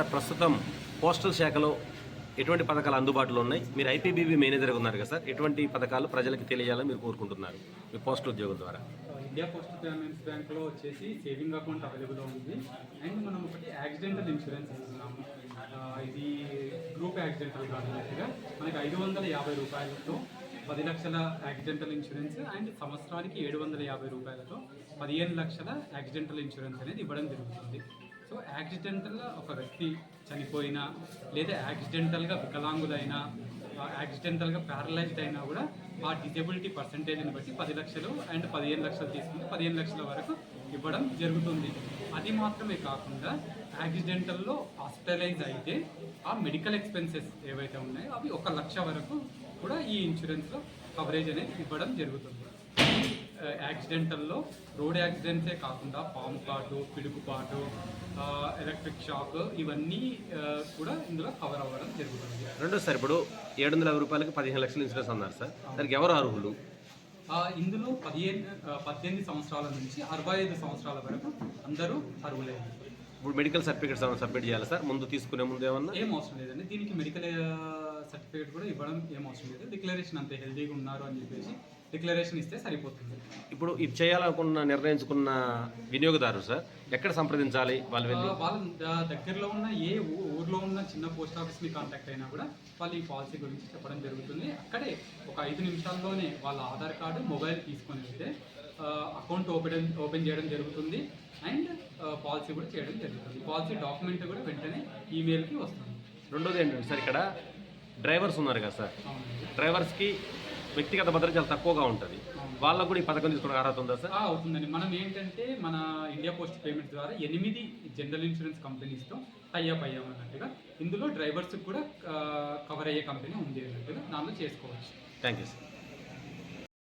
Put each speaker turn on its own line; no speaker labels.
Sir ప్రస్తుతం postal శాఖలో ఎటువంటి పథకాలు అందుబాటులో ఉన్నాయి? మీరు ఐపీబీబీ మేనేజర్గా ఉన్నారు కదా సార్ ఎటువంటి పథకాలు ప్రజలకు తెలియజేయాలని మీరు కోరుకుంటున్నారు మీ పోస్టల్ ఉద్యోగం ద్వారా?
ఇండియా పోస్ట్ పేమెంట్స్ బ్యాంక్లో వచ్చేసి సేవింగ్ అకౌంట్ అవైలబుల్లో ఉంది. అండ్ మనం ఒకటి యాక్సిడెంటల్ ఇన్సూరెన్స్ ఇస్తున్నాము ఇది గ్రూప్ యాక్సిడెంటల్ కానున్నట్టుగా మనకి ఐదు వందల యాభై రూపాయలతో పది లక్షల యాక్సిడెంటల్ ఇన్సూరెన్స్ అండ్ సంవత్సరానికి ఏడు వందల యాభై రూపాయలతో పదిహేను లక్షల యాక్సిడెంటల్ ఇన్సూరెన్స్ అనేది ఇవ్వడం జరుగుతుంది. సో యాక్సిడెంటల్గా ఒక వ్యక్తి చనిపోయినా లేదా యాక్సిడెంటల్గా వికలాంగులైనా యాక్సిడెంటల్గా ప్యారలైజ్డ్ అయినా కూడా ఆ డిజబిలిటీ పర్సంటేజ్ని బట్టి పది లక్షలు అండ్ పదిహేను లక్షలు తీసుకుని పదిహేను లక్షల వరకు ఇవ్వడం జరుగుతుంది. అది మాత్రమే కాకుండా యాక్సిడెంటల్లో హాస్పిటలైజ్ అయితే ఆ మెడికల్ ఎక్స్పెన్సెస్ ఏవైతే ఉన్నాయో అవి ఒక లక్ష వరకు కూడా ఈ ఇన్సూరెన్స్లో కవరేజ్ అనేది ఇవ్వడం జరుగుతుంది. యాక్సిడెంటల్లో రోడ్ యాక్సిడెంట్సే కాకుండా పాము పాటు పిడుగుపాటు ఎలక్ట్రిక్ షాక్ ఇవన్నీ కూడా ఇందులో కవర్ అవ్వడం జరుగుతుంది.
రెండో సార్ ఇప్పుడు ఏడు వందల యాభై రూపాయలకి పదిహేను లక్షల ఇన్సూరెన్స్ అన్నారు సార్. దానికి ఎవరు అర్హులు?
ఇందులో పదిహేను పద్దెనిమిది సంవత్సరాల నుంచి అరవై ఐదు సంవత్సరాల వరకు అందరూ అర్హులయ్యారు
ఇప్పుడు మెడికల్ సర్టిఫికేట్స్ సబ్మిట్ చేయాలి సార్? ముందు తీసుకునే ముందు ఏమన్నా?
ఏం అవసరం లేదండి. దీనికి మెడికల్ సర్టిఫికేట్ కూడా ఇవ్వడం ఏం అవసరం లేదు డిక్లరేషన్ అంతే హెల్తీగా ఉన్నారు అని చెప్పేసి డిక్లరేషన్ ఇస్తే సరిపోతుంది.
ఇప్పుడు ఇది చేయాలనుకున్న నిర్ణయించుకున్న వినియోగదారు సార్ ఎక్కడ సంప్రదించాలి వాళ్ళు వెళ్ళి?
వాళ్ళ దగ్గరలో ఉన్న ఏ ఊర్లో ఉన్న చిన్న పోస్ట్ ఆఫీస్ని కాంటాక్ట్ అయినా కూడా వాళ్ళు ఈ పాలసీ గురించి చెప్పడం జరుగుతుంది. అక్కడే ఒక ఐదు నిమిషాల్లోనే వాళ్ళ ఆధార్ కార్డు మొబైల్ తీసుకొని వెళ్తే అకౌంట్ ఓపెన్ ఓపెన్ చేయడం జరుగుతుంది. అండ్ పాలసీ కూడా చేయడం జరుగుతుంది. పాలసీ డాక్యుమెంట్ కూడా వెంటనే ఈమెయిల్కి వస్తుంది.
రెండోది ఏంటంటే సార్ ఇక్కడ? డ్రైవర్స్ ఉన్నారు కదా సార్. డ్రైవర్స్కి వ్యక్తిగత భద్రత చాలా తక్కువగా ఉంటుంది. వాళ్ళకు కూడా ఈ పథకం తీసుకోవడానికి అర్హత ఉందా సార్?
అవుతుందండి మనం ఏంటంటే మన ఇండియా పోస్ట్ పేమెంట్స్ ద్వారా ఎనిమిది జనరల్ ఇన్సూరెన్స్ కంపెనీస్తో టైఅప్ అయ్యామన్నట్టుగా ఇందులో డ్రైవర్స్కి కూడా కవర్ అయ్యే కంపెనీ ఉంది అన్నట్టుగా. దానిలో చేసుకోవచ్చు.
Thank you sir